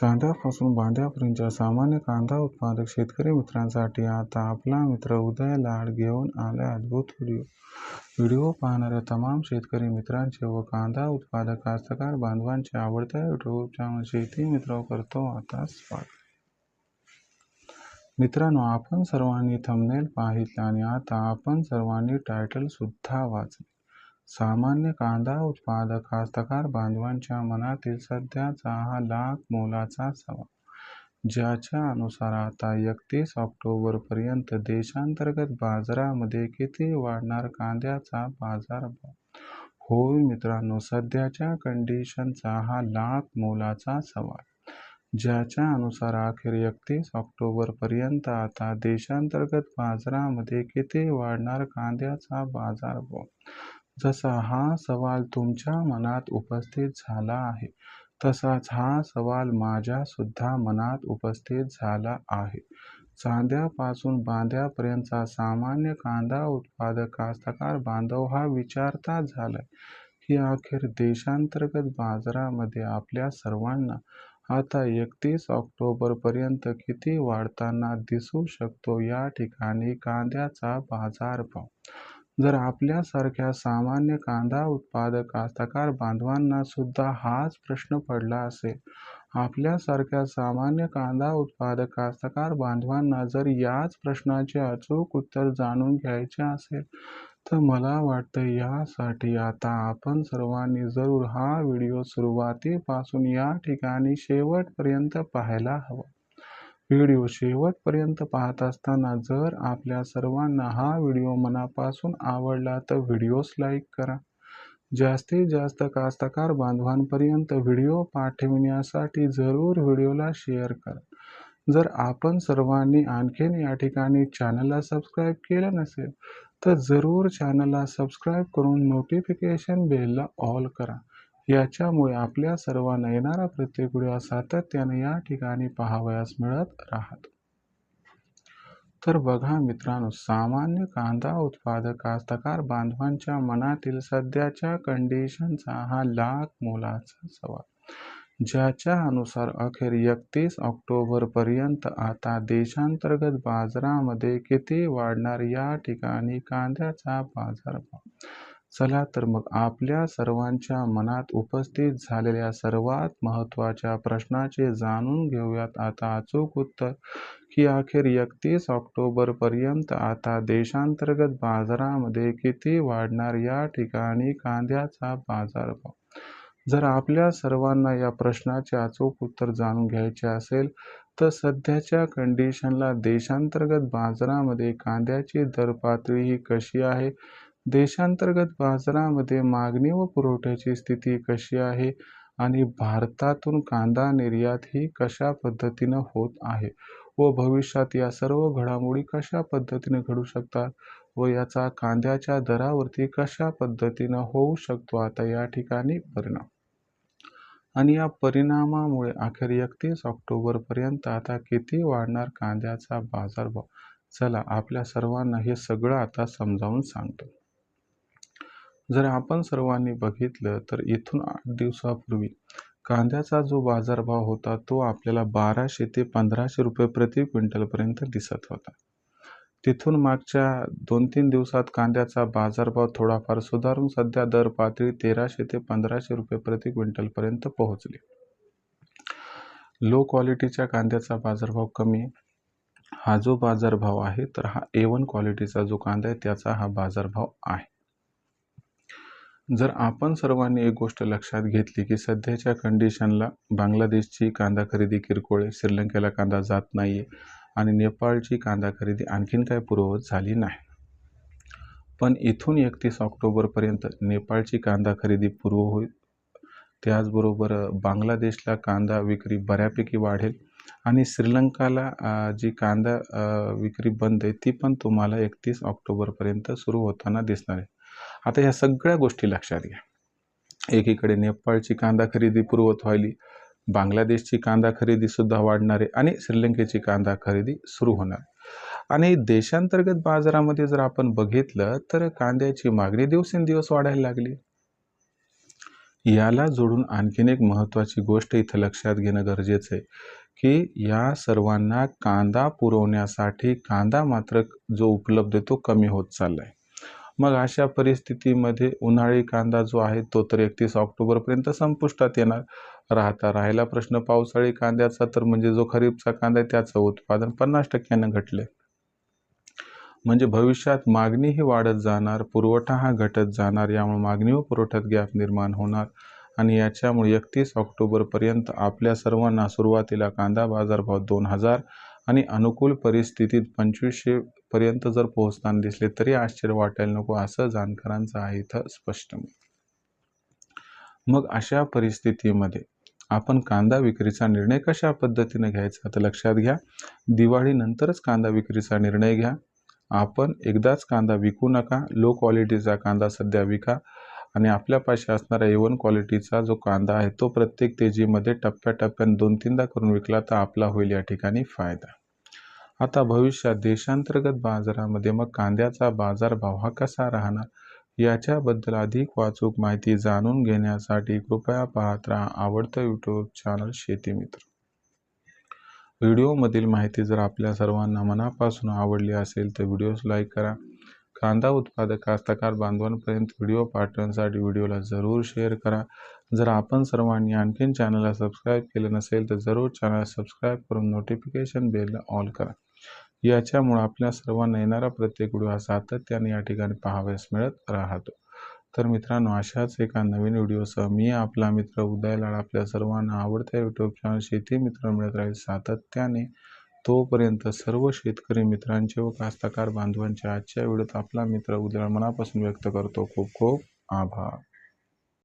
चांद्यापासून बांद्यापर्यंतच्या सामान्य कांदा उत्पादक शेतकरी मित्रांसाठी आता आपला मित्र उदय लाड घेऊन आलाय अद्भुत व्हिडिओ. व्हिडिओ पाहणाऱ्या तमाम शेतकरी मित्रांचे व कांदा उत्पादक कास्तकार बांधवांचे आवडत्या युट्यूब चॅनल शेती मित्र करतो आता स्वागत. मित्रांनो आपण सर्वांनी थंबनेल पाहितलं आणि आता आपण सर्वांनी टायटल सुद्धा वाचले. सामान्य कांदा उत्पादक कास्तकार बांधवांच्या मनातील सध्याचा हा लाख मोलाचा सवाल ज्याच्या अनुसार आता एकतीस ऑक्टोबरपर्यंत देशांतर्गत बाजारामध्ये किती वाढणार कांद्याचा बाजारभाव? होय मित्रांनो सध्याच्या कंडिशनचा हा लाख मोलाचा सवाल ज्याच्या अनुसार अखेर एकतीस ऑक्टोबरपर्यंत आता देशांतर्गत बाजारामध्ये किती वाढणार कांद्याचा बाजारभाव? जसा हा सवाल तुमच्या मनात उपस्थित झाला आहे तसाच हा सवाल माझ्यासुद्धा मनात उपस्थित झाला आहे. चांद्यापासून बांद्यापर्यंतचा सामान्य कांदा उत्पादक कास्तकार बांधव हा विचारता झालाय की अखेर देशांतर्गत बाजारामध्ये आपल्या सर्वांना आता एकतीस ऑक्टोबरपर्यंत किती वाढताना दिसू शकतो या ठिकाणी कांद्याचा बाजारभाव? जर आपल्यासारख्या सामान्य कांदा उत्पादक कास्तकार बांधवांना सुद्धा हाच प्रश्न पडला असेल. आपल्यासारख्या सामान्य कांदा उत्पादक कास्तकार बांधवांना जर याच प्रश्नाचे अचूक उत्तर जाणून घ्यायचे असेल तर मला वाटतं यासाठी आता आपण सर्वांनी जरूर हा व्हिडिओ सुरुवातीपासून या ठिकाणी शेवटपर्यंत पाहायला हवा. व्हिडिओ शेवटपर्यंत पाहत असताना जर आपल्या सर्वांना हा व्हिडिओ मनापासून आवडला तर व्हिडिओस लाईक करा. जास्तीत जास्त कास्तकार बांधवांपर्यंत व्हिडिओ पाठविण्यासाठी जरूर व्हिडिओला शेअर करा. जर आपण सर्वांनी आणखीन या ठिकाणी चॅनलला सबस्क्राईब केलं नसेल तर जरूर चॅनलला सबस्क्राईब करून नोटिफिकेशन बेलला ऑल करा. याच्यामुळे आपल्या सर्वांना येणारा प्रत्येक व्हिडिओ सातत्याने या ठिकाणी पाहावयास मिळत राहत. तर बघा मित्रांनो सामान्य कांदा उत्पादक कास्तकार बांधवांच्या मनातील सध्याच्या कंडिशनचा हा लाख मोलाचा सवाल. ज्याच्या अनुसार अखेर एकतीस ऑक्टोबरपर्यंत आता देशांतर्गत बाजारामध्ये किती वाढणार या ठिकाणी कांद्याचा बाजारभाव? चला तर मग आपल्या सर्वांच्या मनात उपस्थित झालेल्या सर्वात महत्त्वाच्या प्रश्नाचे जाणून घेऊयात. आता अचूक उत्तर की अखेर एकतीस ऑक्टोबरपर्यंत आता देशांतर्गत बाजारामध्ये किती वाढणार या ठिकाणी कांद्याचा बाजारभाव? जर आपल्या सर्वांना या प्रश्नाचे अचूक उत्तर जाणून घ्यायचे असेल तर सध्याच्या कंडिशनला देशांतर्गत बाजारामध्ये कांद्याची दर पातळी ही कशी आहे? देशांतर्गत बाजारामध्ये मागणी व पुरवठ्याची स्थिती कशी आहे आणि भारतातून कांदा निर्यात ही कशा पद्धतीनं होत आहे व भविष्यात या सर्व घडामोडी कशा पद्धतीने घडू शकतात व याचा कांद्याच्या दरावरती कशा पद्धतीनं होऊ शकतो? आता या ठिकाणी परिणाम. आणि या परिणामामुळे अखेर एकतीस ऑक्टोबरपर्यंत आता किती वाढणार कांद्याचा बाजारभाव? चला आपल्या सर्वांना हे सगळं आता समजावून सांगतो. जर आपण सर्वांनी बघितलं तर इथून आठ दिवसापूर्वी कांद्याचा जो बाजारभाव होता तो आपल्याला बाराशे ते पंधराशे रुपये प्रति क्विंटलपर्यंत दिसत होता. तिथून मागच्या दोन तीन दिवसात कांद्याचा बाजारभाव थोडाफार सुधारून सध्या दर पातळी तेराशे ते पंधराशे रुपये प्रति क्विंटलपर्यंत पोहोचली. लो क्वालिटीच्या कांद्याचा बाजारभाव कमी हा जो बाजारभाव आहे तर हा ए वन क्वालिटीचा जो कांदा आहे त्याचा हा बाजारभाव आहे. जर आपण सर्वांनी एक गोष्ट लक्षात घेतली की सध्याच्या कंडिशनला बांगलादेशची कांदा खरेदी किरकोळ आहे श्रीलंकेला कांदा जात नाही आहे आणि नेपाळची कांदा खरेदी आणखीन काय पूर्ववत झाली नाही. पण इथून एकतीस ऑक्टोबरपर्यंत नेपाळची कांदा खरेदी पूर्व होईल. त्याचबरोबर बांगलादेशला कांदा विक्री बऱ्यापैकी वाढेल आणि श्रीलंकाला जी कांदा विक्री बंद आहे ती पण तुम्हाला एकतीस ऑक्टोबरपर्यंत सुरू होताना दिसणार आहे. आता ह्या सगळ्या गोष्टी लक्षात घ्या. एकीकडे नेपाळची कांदा खरेदी पूर्वत व्हायली बांगलादेशची कांदा खरेदीसुद्धा वाढणार आहे आणि श्रीलंकेची कांदा खरेदी सुरू होणार. आणि देशांतर्गत बाजारामध्ये जर आपण बघितलं तर कांद्याची मागणी दिवसेंदिवस वाढायला लागली. याला जोडून आणखीन एक महत्त्वाची गोष्ट इथं लक्षात घेणं गरजेचं आहे की या सर्वांना कांदा पुरवण्यासाठी कांदा मात्र जो उपलब्ध आहे तो कमी होत चालला आहे मग अशा परिस्थितीमध्ये उन्हाळी कांदा जो आहे तो तर एकतीस ऑक्टोबरपर्यंत संपुष्टात येणार. राहता राहिला प्रश्न पावसाळी कांद्याचा तर म्हणजे जो खरीपचा कांदा आहे त्याचं उत्पादन पन्नास टक्क्यानं घटले म्हणजे भविष्यात मागणीही वाढत जाणार पुरवठा हा घटत जाणार यामुळे मागणी व पुरवठ्यात गॅप निर्माण होणार आणि याच्यामुळे एकतीस ऑक्टोबरपर्यंत आपल्या सर्वांना सुरुवातीला कांदा बाजारभाव दोन हजार आणि अनुकूल परिस्थितीत पंचवीसशे पर्यंत जर पोहोचताना दिसले तरी आश्चर्य वाटायला नको असं जाणकारांचं आहे इथं स्पष्ट मग अशा परिस्थितीमध्ये आपण कांदा विक्रीचा निर्णय कशा पद्धतीने घ्यायचा? तर लक्षात घ्या दिवाळीनंतरच कांदा विक्रीचा निर्णय घ्या. आपण एकदाच कांदा विकू नका लो क्वालिटीचा कांदा सध्या विका आणि आपल्यापाशी असणारा ए वन क्वालिटीचा जो कांदा आहे तो प्रत्येक तेजीमध्ये टप्प्याटप्प्याने दोन तीनदा करून विकला तर आपला होईल या ठिकाणी फायदा. आता भविष्यात देशांतर्गत बाजारामध्ये मग कांद्याचा बाजारभाव हा कसा राहणार? याच्याबद्दल अधिक वाचूक माहिती जाणून घेण्यासाठी कृपया पाहत राहा आवडतं यूट्यूब चॅनल शेती मित्र. व्हिडिओमधील माहिती जर आपल्या सर्वांना मनापासून आवडली असेल तर व्हिडिओस लाईक करा. कांदा उत्पादक कास्तकार बांधवांपर्यंत व्हिडिओ पाठवण्यासाठी व्हिडिओला जरूर शेअर करा. जर आपण सर्वांनी आणखीन चॅनलला सबस्क्राईब केलं नसेल तर जरूर चॅनल सबस्क्राईब करून नोटिफिकेशन बेलला ऑल करा. याच्यामुळे आपल्या सर्वांना येणारा प्रत्येक व्हिडिओ हा सातत्याने या ठिकाणी पाहावयास मिळत राहतो. तर मित्रांनो अशाच एका नवीन व्हिडिओसह मी आपला मित्र उदय लाड आपल्या सर्वांना आवडत्या यूट्यूब चॅनल शेती मित्र मिळत राहील सातत्याने. तोपर्यंत सर्व शेतकरी मित्रांचे व कास्तकार बांधवांचे आजच्या वेळेत आपला मित्र उद्या मनापासून व्यक्त करतो. खूप खूप आभार.